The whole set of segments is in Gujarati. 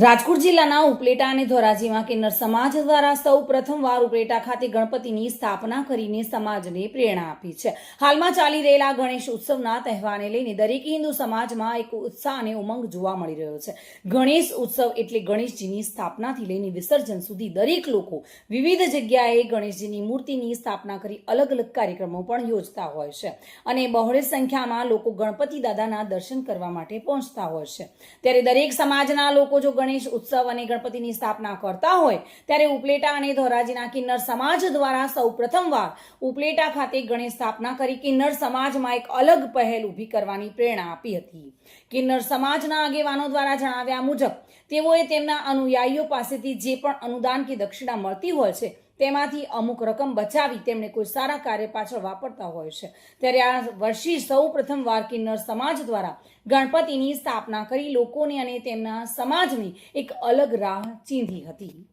રાજકોટ જિલ્લાના ઉપલેટા અને ધોરાજીમાં કિન્નર સમાજ દ્વારા સૌ પ્રથમવાર ઉપલેટા ખાતે ગણપતિની સ્થાપના કરીને સમાજને પ્રેરણા આપી છે. હાલમાં ચાલી રહેલા ગણેશ ઉત્સવના તહેવારને લઈને દરેક હિન્દુ સમાજમાં એક ઉત્સાહ અને ઉમંગ જોવા મળી રહ્યો છે. ગણેશ ઉત્સવ એટલે ગણેશજીની સ્થાપનાથી લઈને વિસર્જન સુધી દરેક લોકો વિવિધ જગ્યાએ ગણેશજીની મૂર્તિની સ્થાપના કરી અલગ અલગ કાર્યક્રમો પણ યોજતા હોય છે અને બહોળી સંખ્યામાં લોકો ગણપતિ દાદાના દર્શન કરવા માટે પહોંચતા હોય છે. ત્યારે દરેક સમાજના લોકો જો ગણેશ ઉત્સવ અને ગણપતિની સ્થાપના કરતા હોય, ત્યારે ઉપલેટા અને ધોરાજીના કિન્નર સમાજ દ્વારા સૌ પ્રથમવાર ઉપલેટા ખાતે ગણેશ સ્થાપના કરી કિન્નર સમાજમાં એક અલગ પહેલ ઊભી કરવાની પ્રેરણા આપી હતી. કિન્નર સમાજના આગેવાનો દ્વારા જણાવ્યા મુજબ, તેઓએ તેમના અનુયાયીઓ પાસેથી જે પણ અનુદાન કે દક્ષિણા મળતી હોય છે તેમાંથી અમુક રકમ બચાવી તેમણે કોઈ સારા કાર્ય પાછળ વાપરતા હોય છે. ત્યારે આ વર્ષે સૌ પ્રથમવાર કિન્નર સમાજ દ્વારા ગણપતિની સ્થાપના કરી લોકોને અને તેમના સમાજની એક અલગ રાહ ચીંધી હતી.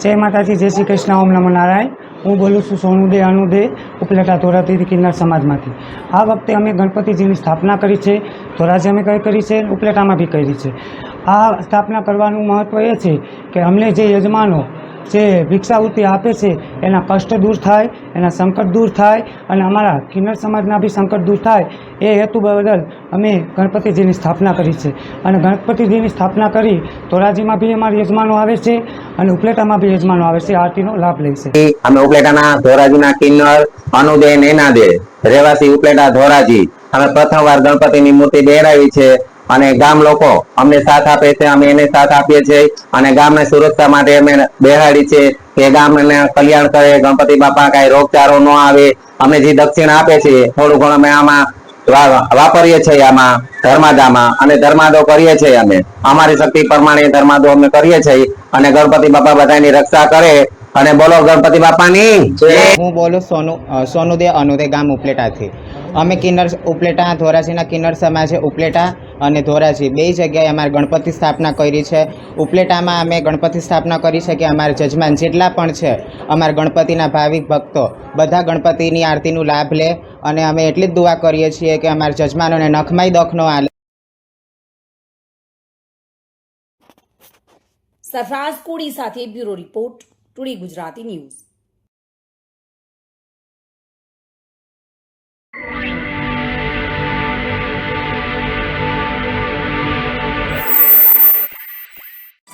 જય માતાજી, જય શ્રી કૃષ્ણ, ઓમ નમો નારાયણ. હું બોલું છું સોનુદે, અનુદે, ઉપલેટા ધોરાતી કિન્નર સમાજમાંથી. આ વખતે અમે ગણપતિજીની સ્થાપના કરી છે. ધોરાજી અમે કઈ કરી છે? ઉપલેટામાં બી કરી છે. આ સ્થાપના કરવાનું મહત્ત્વ એ છે કે અમને જે યજમાનો જે ભિક્ષાવૃત્તિ આપે છે, એના કષ્ટ દૂર થાય, એના સંકટ દૂર થાય અને અમારા કિન્નર સમાજના બી સંકટ દૂર થાય, એ હેતુ બદલ અમે ગણપતિજીની સ્થાપના કરી છે. અને ગણપતિજીની સ્થાપના કરી ધોરાજીમાં બી અમારા યજમાનો આવે છે અને ઉપલેટામાં બી યજમાનો આવે છે, આરતીનો લાભ લે છે. અમે ઉપલેટાના ધોરાજીના કિન્નર અનુદે નેનાદે રહેવાસી ઉપલેટા ધોરાજી. અમે પ્રથમવાર ગણપતિની મૂર્તિ બેરાવી છે. અને ગામ લોકો અમને સાથ આપે છે, અમે એને સાથ આપીએ છીએ અને ગામને સુરક્ષા માટે અમે બેહાડી છે કે ગામને કલ્યાણ કરે, ગણપતિ બાપા કાંઈ રોગચાળો ન આવે, અમે જે દક્ષિણ આપે છે, થોડું ઘણું અમે આમાં વાપરીએ છીએ આમાં ધર્માદામાં અને ધર્માદો કરીએ છીએ અમે. અમારી શક્તિ પ્રમાણે ધર્માદો અમે કરીએ છીએ અને ગણપતિ બાપા બધાની રક્ષા કરે અને બોલો ગણપતિ બાપાની. હું બોલું સોનુ સોનુદે અનુદે ગામ ઉપલેટાથી. અમે કિન્નર, ઉપલેટા, ધોરાજીના કિન્નર સમાજે ઉપલેટા. અને ધોરાજી, બે જગ્યાએ અમારે ગણપતિ સ્થાપના કરી છે. ઉપલેટામાં અમે ગણપતિ સ્થાપના કરી છે કે અમારા જજમાન જેટલા પણ છે, અમારા ગણપતિના ભાવિક ભક્તો, બધા ગણપતિની આરતીનું લાભ લે અને અમે એટલી જ દુઆ કરીએ છીએ કે અમારા જજમાનોને નખમાઈ દખનો આલે. સરફરાઝ કોડી સાથે bureau report, today Gujarati news.